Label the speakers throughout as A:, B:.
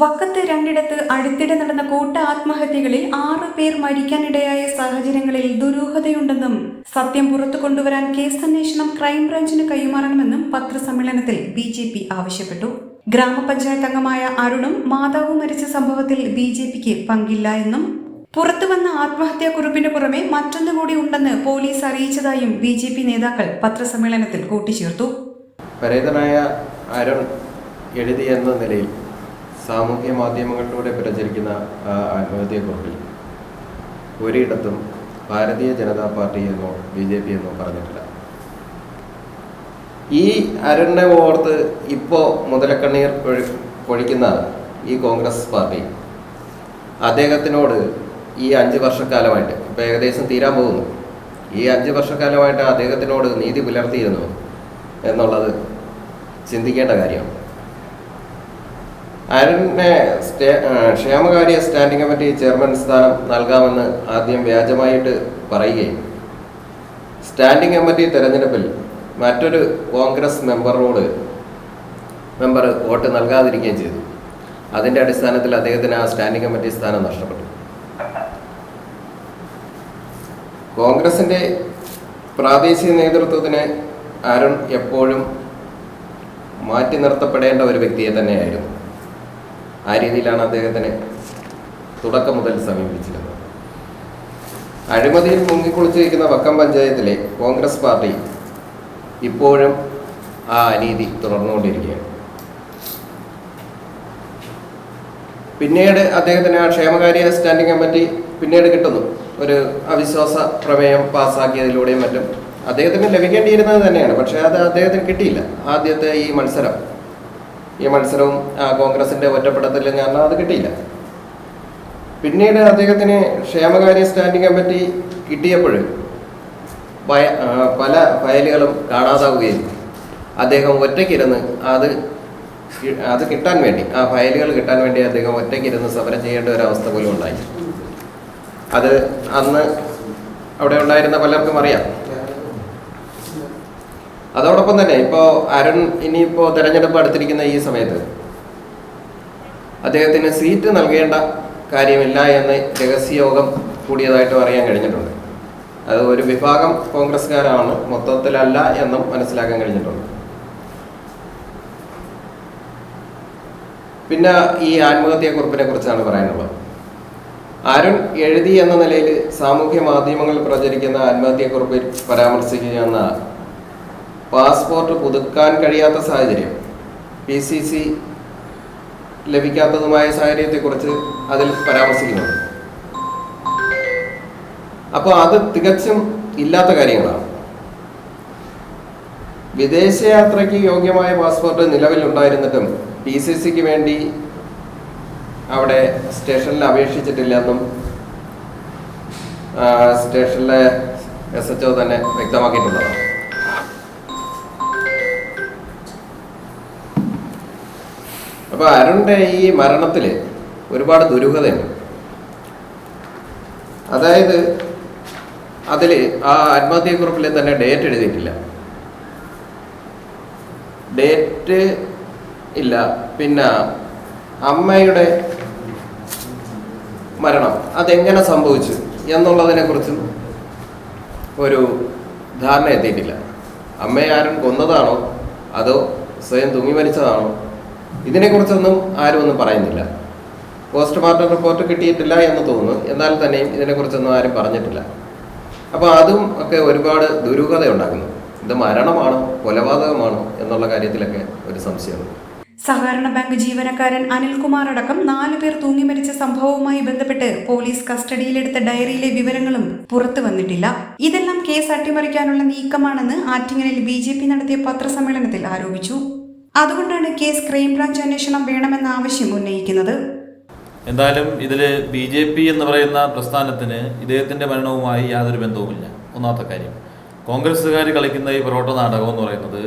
A: വക്കത്ത് രണ്ടിടത്ത് അടുത്തിടെ നടന്ന കൂട്ട ആത്മഹത്യകളിൽ ആറ് പേർ മരിക്കാനിടയായ സാഹചര്യങ്ങളിൽ ദുരൂഹതയുണ്ടെന്നും സത്യം പുറത്തു കൊണ്ടുവരാൻ കേസ് അന്വേഷണം ക്രൈംബ്രാഞ്ചിന് കൈമാറണമെന്നും പത്രസമ്മേളനത്തിൽ ബി ജെ പി ആവശ്യപ്പെട്ടു. ഗ്രാമപഞ്ചായത്ത് അംഗമായ അരുണും മാതാവും മരിച്ച സംഭവത്തിൽ ബി ജെ പിക്ക് പങ്കില്ല എന്നും പുറത്തുവന്ന ആത്മഹത്യാക്കുറിപ്പിന് പുറമെ മറ്റൊന്നു കൂടി ഉണ്ടെന്ന് പോലീസ് അറിയിച്ചതായും ബി ജെ പി നേതാക്കൾ പത്രസമ്മേളനത്തിൽ കൂട്ടിച്ചേർത്തു.
B: പരേതനായ അരുൺ എഴുതിയെന്ന നിലയിൽ സാമൂഹ്യ മാധ്യമങ്ങളിലൂടെ പ്രചരിക്കുന്ന ആ ആത്മഹത്യക്കുറിപ്പിൽ ഒരിടത്തും ഭാരതീയ ജനതാ പാർട്ടി എന്നോ ബി ജെ പി എന്നോ പറഞ്ഞിട്ടില്ല. ഈ അരുണിനെ ഓർത്ത് ഇപ്പോൾ മുതലക്കണ്ണീർ പൊഴിക്കുന്ന ഈ കോൺഗ്രസ് പാർട്ടി അദ്ദേഹത്തിനോട് ഈ അഞ്ച് വർഷക്കാലമായിട്ട് ഇപ്പോൾ ഏകദേശം തീരാൻ പോകുന്നു. ഈ അഞ്ച് വർഷക്കാലമായിട്ട് അദ്ദേഹത്തിനോട് നീതി പുലർത്തിയിരുന്നു എന്നുള്ളത് ചിന്തിക്കേണ്ട കാര്യമാണ്. അരുണിനെ ക്ഷേമകാര്യ സ്റ്റാൻഡിംഗ് കമ്മിറ്റി ചെയർമാൻ സ്ഥാനം നൽകാമെന്ന് ആദ്യം വ്യാജമായിട്ട് പറയുകയും. സ്റ്റാൻഡിംഗ് കമ്മിറ്റി തെരഞ്ഞെടുപ്പിൽ മറ്റൊരു കോൺഗ്രസ് മെമ്പറോട് മെമ്പർ വോട്ട് നൽകാതിരിക്കുകയും ചെയ്തു. അതിന്റെ അടിസ്ഥാനത്തിൽ അദ്ദേഹത്തിന് ആ സ്റ്റാൻഡിംഗ് കമ്മിറ്റി സ്ഥാനം നഷ്ടപ്പെട്ടു. കോൺഗ്രസിന്റെ പ്രാദേശിക നേതൃത്വത്തിന് അരുൺ എപ്പോഴും മാറ്റി നിർത്തപ്പെടേണ്ട ഒരു വ്യക്തിയെ തന്നെയായിരുന്നു. ആ രീതിയിലാണ് അദ്ദേഹത്തിന് തുടക്കം മുതൽ സമീപിച്ചിരുന്നത്. അഴിമതിയിൽ മുങ്ങിക്കുളിച്ചിരിക്കുന്ന വക്കം പഞ്ചായത്തിലെ കോൺഗ്രസ് പാർട്ടി ഇപ്പോഴും ആ അനീതി തുടർന്നുകൊണ്ടിരിക്കുകയാണ്. പിന്നീട് അദ്ദേഹത്തിന് ആ ക്ഷേമകാര്യ സ്റ്റാൻഡിംഗ് കമ്മിറ്റി പിന്നീട് കിട്ടുന്നു. ഒരു അവിശ്വാസ പ്രമേയം പാസ്സാക്കിയതിലൂടെയും മറ്റും. അദ്ദേഹത്തിന് ലഭിക്കേണ്ടിയിരുന്നത് തന്നെയാണ്. പക്ഷേ അത് അദ്ദേഹത്തിന് കിട്ടിയില്ല. ആദ്യത്തെ ഈ മത്സരം ഈ മത്സരവും കോൺഗ്രസിന്റെ ഒറ്റപ്പെടുത്തലും കാരണം അത് കിട്ടിയില്ല. പിന്നീട് അദ്ദേഹത്തിന് ക്ഷേമകാര്യ സ്റ്റാൻഡിംഗ് കമ്മിറ്റി കിട്ടിയപ്പോൾ പല ഫയലുകളും കാണാതാവുകയും അദ്ദേഹം ഒറ്റയ്ക്കിരുന്ന് അത് അത് കിട്ടാൻ വേണ്ടി ആ ഫയലുകൾ കിട്ടാൻ വേണ്ടി അദ്ദേഹം ഒറ്റയ്ക്കിരുന്ന് സമരം ചെയ്യേണ്ട ഒരു അവസ്ഥ പോലും ഉണ്ടായി അത് അന്ന് അവിടെ ഉണ്ടായിരുന്ന പലർക്കും അറിയാം. അതോടൊപ്പം തന്നെ ഇപ്പോൾ അരുൺ ഇനിയിപ്പോൾ തെരഞ്ഞെടുപ്പ് അടുത്തിരിക്കുന്ന ഈ സമയത്ത് അദ്ദേഹത്തിന് സീറ്റ് നൽകേണ്ട കാര്യമില്ല എന്ന് രഹസ്യയോഗം കൂടിയതായിട്ടും അറിയാൻ കഴിഞ്ഞിട്ടുണ്ട്. അത് ഒരു വിഭാഗം കോൺഗ്രസ്സുകാരാണ് മൊത്തത്തിലല്ല എന്നും മനസ്സിലാക്കാൻ കഴിഞ്ഞിട്ടുണ്ട്. പിന്നെ ഈ ആത്മഹത്യക്കുറിപ്പിനെ കുറിച്ചാണ് പറയാനുള്ളത്. അരുൺ എഴുതി എന്ന നിലയിൽ സാമൂഹ്യ മാധ്യമങ്ങളിൽ പ്രചരിക്കുന്ന ആത്മഹത്യക്കുറിപ്പിൽ പരാമർശിക്കുന്ന പാസ്പോർട്ട് പുതുക്കാൻ കഴിയാത്ത സാഹചര്യം. പി സി സി ലഭിക്കാത്തതുമായ സാഹചര്യത്തെക്കുറിച്ച് അതിൽ പരാമർശിക്കുന്നുണ്ട് അപ്പോൾ അത് തികച്ചും ഇല്ലാത്ത കാര്യങ്ങളാണ്. വിദേശയാത്രയ്ക്ക് യോഗ്യമായ പാസ്പോർട്ട് നിലവിലുണ്ടായിരുന്നിട്ടും പി സി സിക്ക് വേണ്ടി അവിടെ സ്റ്റേഷനിൽ അപേക്ഷിച്ചിട്ടില്ലെന്നും സ്റ്റേഷനിലെ എസ് എച്ച് തന്നെ വ്യക്തമാക്കിയിട്ടുള്ളതാണ്. അപ്പോൾ അരുണിന്റെ ഈ മരണത്തിൽ ഒരുപാട് ദുരൂഹതയുണ്ട്. അതായത് അതിൽ ആ ആത്മഹത്യക്കുറിപ്പിൽ തന്നെ ഡേറ്റ് എഴുതിയിട്ടില്ല. ഡേറ്റ് ഇല്ല. പിന്നെ അമ്മയുടെ മരണം അതെങ്ങനെ സംഭവിച്ചു എന്നുള്ളതിനെ കുറിച്ചും ഒരു ധാരണ എത്തിയിട്ടില്ല. അമ്മയെ ആരും കൊന്നതാണോ? അതോ സ്വയം തൂങ്ങി മരിച്ചതാണോ ഇതിനെക്കുറിച്ചൊന്നും ആരും ഒന്നും പറയുന്നില്ല. പോസ്റ്റ്മോർട്ടം റിപ്പോർട്ട് കിട്ടിയിട്ടില്ല എന്ന് തോന്നുന്നു. എന്നാൽ തന്നെയും ഇതിനെക്കുറിച്ചൊന്നും ആരും പറഞ്ഞിട്ടില്ല. അപ്പോൾ അതും ഒക്കെ ഒരുപാട് ദുരൂഹത ഉണ്ടാക്കുന്നു ഇത് മരണമാണോ? കൊലപാതകമാണോ? എന്നുള്ള കാര്യത്തിലൊക്കെ ഒരു സംശയമുണ്ട്.
A: സഹകരണ ബാങ്ക് ജീവനക്കാരൻ അനിൽകുമാർ അടക്കം നാലു പേർ തൂങ്ങി മരിച്ച സംഭവവുമായി ബന്ധപ്പെട്ട് പോലീസ് കസ്റ്റഡിയിലെടുത്ത ഡയറിയിലെ വിവരങ്ങളും പുറത്തു വന്നിട്ടില്ല. ഇതെല്ലാം കേസ് അട്ടിമറിക്കാനുള്ള നീക്കമാണെന്ന് ആറ്റിങ്ങലിൽ ബി നടത്തിയ പത്രസമ്മേളനത്തിൽ ആരോപിച്ചു. അതുകൊണ്ടാണ് കേസ് ക്രൈംബ്രാഞ്ച് അന്വേഷണം വേണമെന്ന ആവശ്യം ഉന്നയിക്കുന്നത്.
C: എന്തായാലും ഇതിൽ ബി ജെ പി എന്ന് പറയുന്ന പ്രസ്ഥാനത്തിന് ഇദ്ദേഹത്തിന്റെ മരണവുമായി യാതൊരു ബന്ധവുമില്ല. ഒന്നാമത്തെ കാര്യം കോൺഗ്രസ്സുകാർ കളിക്കുന്ന ഈ പൊറോട്ട നാടകം എന്ന് പറയുന്നത്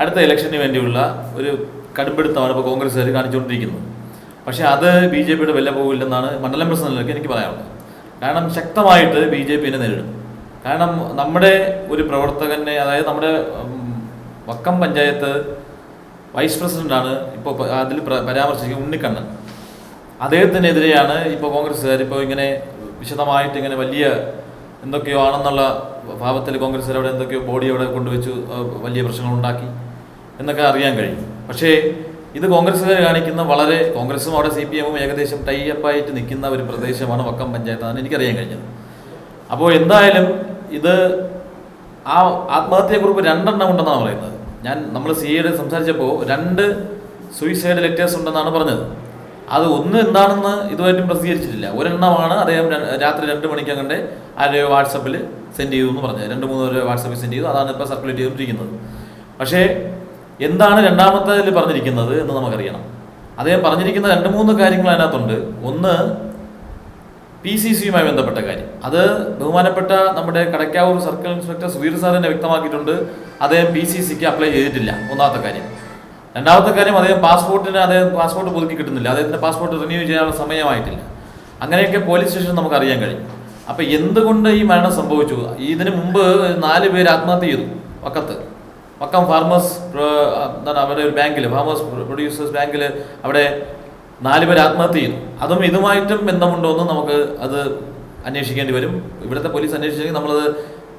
C: അടുത്ത ഇലക്ഷന് വേണ്ടിയുള്ള ഒരു കടുംപിടുത്തമാണ് ഇപ്പോൾ കോൺഗ്രസ്സുകാർ കാണിച്ചുകൊണ്ടിരിക്കുന്നത്. പക്ഷേ അത് ബി ജെ പിയുടെ വില പോകില്ലെന്നാണ് മണ്ഡലം പ്രസിഡന്റിലേക്ക് എനിക്ക് പറയാനുള്ളത്. കാരണം ശക്തമായിട്ട് ബി ജെ പിനെ നേരിടും. കാരണം നമ്മുടെ ഒരു പ്രവർത്തകനെ അതായത് നമ്മുടെ വക്കം പഞ്ചായത്ത് വൈസ് പ്രസിഡന്റാണ് ഇപ്പോൾ അതിൽ പ്ര- പരാമർശിക്കുന്ന ഉണ്ണിക്കണ്ണൻ. അദ്ദേഹത്തിനെതിരെയാണ് ഇപ്പോൾ കോൺഗ്രസ്സുകാർ ഇപ്പോൾ ഇങ്ങനെ വിശദമായിട്ട് ഇങ്ങനെ വലിയ എന്തൊക്കെയോ ആണെന്നുള്ള ഭാവത്തിൽ കോൺഗ്രസ്സുകാർ അവിടെ എന്തൊക്കെയോ ബോഡി അവിടെ കൊണ്ടുവച്ചു വലിയ പ്രശ്നങ്ങൾ ഉണ്ടാക്കി എന്നൊക്കെ അറിയാൻ കഴിയും. പക്ഷേ ഇത് കോൺഗ്രസ്സുകാർ കാണിക്കുന്ന വളരെ കോൺഗ്രസും അവിടെ സി പി എമ്മും ഏകദേശം ടൈ അപ്പായിട്ട് നിൽക്കുന്ന ഒരു പ്രദേശമാണ് വക്കം പഞ്ചായത്താണ് എനിക്കറിയാൻ കഴിഞ്ഞത്. അപ്പോൾ എന്തായാലും ഇത് ആ ആത്മഹത്യക്കുറിപ്പ് രണ്ടെണ്ണം ഉണ്ടെന്നാണ് പറയുന്നത്. ഞാൻ നമ്മൾ സി എയുടെ സംസാരിച്ചപ്പോൾ രണ്ട് സൂയിസൈഡ് ലെറ്റേഴ്സ് ഉണ്ടെന്നാണ് പറഞ്ഞത്. അത് ഒന്ന് എന്താണെന്ന് ഇതുവരെയും പ്രസിദ്ധീകരിച്ചിട്ടില്ല. ഒരെണ്ണമാണ് അദ്ദേഹം രാത്രി രണ്ട് മണിക്ക് അങ്ങോട്ട് ആരെയോ വാട്സപ്പിൽ സെൻഡ് ചെയ്തു എന്ന് പറഞ്ഞത്. രണ്ട് മൂന്ന് പേര് വാട്സപ്പിൽ സെൻഡ് ചെയ്തു. അതാണ് ഇപ്പോൾ സർക്കുലേറ്റ് ചെയ്തുകൊണ്ടിരിക്കുന്നത്. പക്ഷേ എന്താണ് രണ്ടാമത്തേതിൽ പറഞ്ഞിരിക്കുന്നത് എന്ന് നമുക്കറിയണം. അദ്ദേഹം പറഞ്ഞിരിക്കുന്ന രണ്ട് മൂന്ന് കാര്യങ്ങൾ അതിനകത്തുണ്ട് ഒന്ന് പി സി സിയുമായി ബന്ധപ്പെട്ട കാര്യം. അത് ബഹുമാനപ്പെട്ട നമ്മുടെ Kadakkavoor circle inspector Sudheer sir തന്നെ വ്യക്തമാക്കിയിട്ടുണ്ട്. അദ്ദേഹം പി സി സിക്ക് അപ്ലൈ ചെയ്തിട്ടില്ല. ഒന്നാമത്തെ കാര്യം. രണ്ടാമത്തെ കാര്യം അദ്ദേഹം പാസ്പോർട്ടിന് അദ്ദേഹം പാസ്പോർട്ട് പുതുക്കി കിട്ടുന്നില്ല. അദ്ദേഹത്തിന്റെ പാസ്പോർട്ട് റിന്യൂ ചെയ്യാനുള്ള സമയമായിട്ടില്ല. അങ്ങനെയൊക്കെ പോലീസ് സ്റ്റേഷൻ നമുക്ക് അറിയാൻ കഴിയും. അപ്പൊ എന്തുകൊണ്ട് ഈ മരണം സംഭവിച്ചു? ഇതിനു മുമ്പ് നാല് പേര് ആത്മഹത്യ ചെയ്തു വക്കത്ത്. വക്കം ഫാർമേഴ്സ് എന്താണ് അവരുടെ ഒരു ബാങ്കിൽ ഫാർമേഴ്സ് പ്രൊഡ്യൂസേഴ്സ് ബാങ്കിൽ അവിടെ നാല് പേർ ആത്മഹത്യ ചെയ്തു അതും ഇതുമായിട്ടും ബന്ധമുണ്ടോ എന്ന് നമുക്ക് അത് അന്വേഷിക്കേണ്ടി വരും. ഇവിടുത്തെ പോലീസ് അന്വേഷിച്ചെങ്കിൽ നമ്മളത്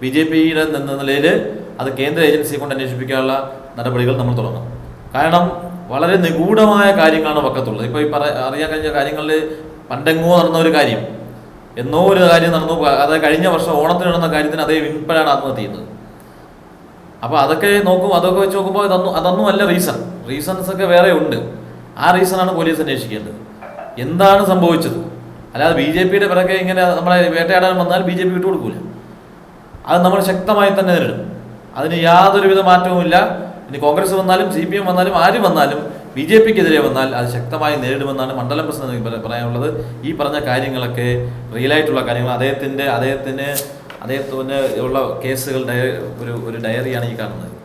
C: ബി ജെ പിയുടെ നിന്ന നിലയിൽ അത് കേന്ദ്ര ഏജൻസിയെ കൊണ്ട് അന്വേഷിപ്പിക്കാനുള്ള നടപടികൾ നമ്മൾ തുടങ്ങും. കാരണം വളരെ നിഗൂഢമായ കാര്യങ്ങളാണ് വക്കത്തുള്ളത്. ഇപ്പോൾ ഈ പറ അറിയാൻ കഴിഞ്ഞ കാര്യങ്ങളിൽ പണ്ടെങ്ങോ നടന്ന ഒരു കാര്യം. എന്നോ ഒരു കാര്യം നടന്നു. അതായത് കഴിഞ്ഞ വർഷം ഓണത്തിന് നടന്ന കാര്യത്തിന് അതേ ഇപ്പോഴാണ് ആത്മഹത്യ ചെയ്യുന്നത്. അപ്പോൾ അതൊക്കെ നോക്കും അതൊക്കെ വെച്ച് നോക്കുമ്പോൾ ഇതൊന്നും അതൊന്നും അല്ല റീസൺ. റീസൺസ് ഒക്കെ വേറെ ഉണ്ട്. ആ റീസണാണ് പോലീസ് അന്വേഷിക്കേണ്ടത്. എന്താണ് സംഭവിച്ചത്? അല്ലാതെ ബി ജെ പിയുടെ പിറകെ ഇങ്ങനെ നമ്മളെ വേട്ടയാടാൻ വന്നാൽ ബി ജെ പി വിട്ടുകൊടുക്കൂല അത് നമ്മൾ ശക്തമായി തന്നെ നേരിടും. അതിന് യാതൊരുവിധ മാറ്റവുമില്ല ഇനി കോൺഗ്രസ് വന്നാലും സി പി എം വന്നാലും ആര് വന്നാലും ബി ജെ പിക്കെതിരെ വന്നാൽ അത് ശക്തമായി നേരിടുമെന്നാണ് മണ്ഡലം പ്രസിഡന്റ് പറയാനുള്ളത്. ഈ പറഞ്ഞ കാര്യങ്ങളൊക്കെ റിയലായിട്ടുള്ള കാര്യങ്ങൾ. അദ്ദേഹത്തിന്റെ അദ്ദേഹത്തിന് അദ്ദേഹത്തിന് ഉള്ള കേസുകൾ ഡയ ഒരു ഒരു ഡയറിയാണ് ഈ കാണുന്നത്.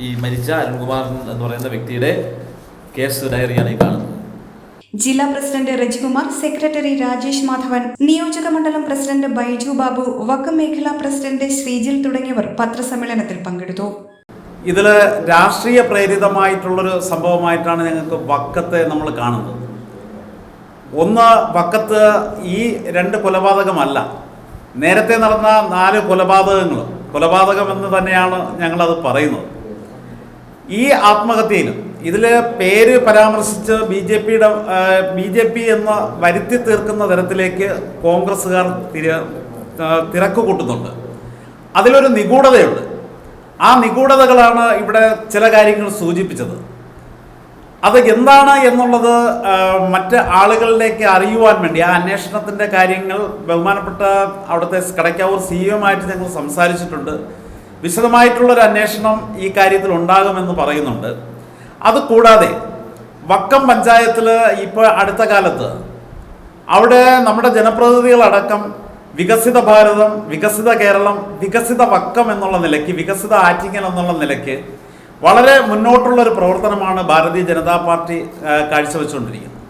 C: ഈ മരിച്ച അരുൺകുമാർ എന്ന് പറയുന്ന വ്യക്തിയുടെ കേസ് ഡയറിയാണ് ഈ കാണുന്നത്.
A: ജില്ലാ പ്രസിഡന്റ് രജികുമാർ സെക്രട്ടറി രാജേഷ് മാധവൻ നിയോജക മണ്ഡലം പ്രസിഡന്റ് ബൈജു ബാബു വക്കം മേഖലാ പ്രസിഡന്റ് ശ്രീജിൽ തുടങ്ങിയവർ പത്രസമ്മേളനത്തിൽ പങ്കെടുത്തു.
D: ഇതിൽ രാഷ്ട്രീയ പ്രേരിതമായിട്ടുള്ളൊരു സംഭവമായിട്ടാണ് ഞങ്ങൾക്ക് വക്കത്തെ നമ്മൾ കാണുന്നത്. ഒന്ന് വക്കത്ത് ഈ രണ്ട് കൊലപാതകമല്ല. നേരത്തെ നടന്ന നാല് കൊലപാതകങ്ങൾ കൊലപാതകമെന്ന് തന്നെയാണ് ഞങ്ങളത് പറയുന്നത്. ഈ ആത്മഹത്യയിൽ ഇതിൽ പേര് പരാമർശിച്ച് ബി ജെ പിയുടെ ബി ജെ പി എന്ന് വരുത്തി തീർക്കുന്ന തരത്തിലേക്ക് കോൺഗ്രസ്സുകാർ തിര തിരക്ക് കൂട്ടുന്നുണ്ട്. അതിലൊരു നിഗൂഢതയുണ്ട്. ആ നിഗൂഢതകളാണ് ഇവിടെ ചില കാര്യങ്ങൾ സൂചിപ്പിച്ചത്. അത് എന്താണ് എന്നുള്ളത് മറ്റ് ആളുകളിലേക്ക് അറിയുവാൻ വേണ്ടി ആ അന്വേഷണത്തിന്റെ കാര്യങ്ങൾ ബഹുമാനപ്പെട്ട അവിടുത്തെ കടയ്ക്കാവൂർ സി ആയിട്ട് ഞങ്ങൾ സംസാരിച്ചിട്ടുണ്ട്. വിശദമായിട്ടുള്ളൊരു അന്വേഷണം ഈ കാര്യത്തിൽ ഉണ്ടാകുമെന്ന് പറയുന്നുണ്ട്. അതുകൂടാതെ വക്കം പഞ്ചായത്തിൽ ഇപ്പോൾ അടുത്ത കാലത്ത് അവിടെ നമ്മുടെ ജനപ്രതിനിധികളടക്കം വികസിത ഭാരതം വികസിത കേരളം വികസിത വക്കം എന്നുള്ള നിലയ്ക്ക് വികസിത ആറ്റിങ്ങൽ എന്നുള്ള നിലയ്ക്ക് വളരെ മുന്നോട്ടുള്ള ഒരു പ്രവർത്തനമാണ് ഭാരതീയ ജനതാ പാർട്ടി കാഴ്ചവെച്ചുകൊണ്ടിരിക്കുന്നത്.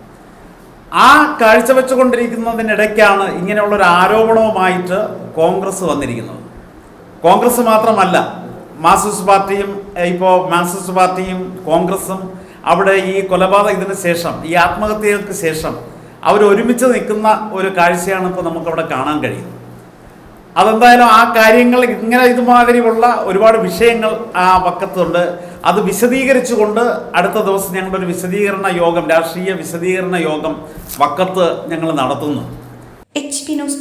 D: ആ കാഴ്ചവെച്ചുകൊണ്ടിരിക്കുന്നതിനിടയ്ക്കാണ് ഇങ്ങനെയുള്ളൊരു ആരോപണവുമായിട്ട് കോൺഗ്രസ് വന്നിരിക്കുന്നത്. കോൺഗ്രസ് മാത്രമല്ല മാർക്സിസ്റ്റ് പാർട്ടിയും ഇപ്പോൾ മാർക്സിസ്റ്റ് പാർട്ടിയും കോൺഗ്രസും അവിടെ ഈ കൊലപാതകത്തിന് ശേഷം ഈ ആത്മഹത്യകൾക്ക് ശേഷം അവർ ഒരുമിച്ച് നിൽക്കുന്ന ഒരു കാഴ്ചയാണ് ഇപ്പോൾ നമുക്കവിടെ കാണാൻ കഴിയുന്നത്. അതെന്തായാലും ആ കാര്യങ്ങൾ ഇങ്ങനെ ഇതുമാതിരിയുള്ള ഒരുപാട് വിഷയങ്ങൾ ആ പക്കത്തുണ്ട് അത് വിശദീകരിച്ചുകൊണ്ട് അടുത്ത ദിവസം ഞങ്ങളൊരു വിശദീകരണ യോഗം രാഷ്ട്രീയ വിശദീകരണ യോഗം വക്കത്ത് ഞങ്ങൾ നടത്തുന്നു.
A: H P news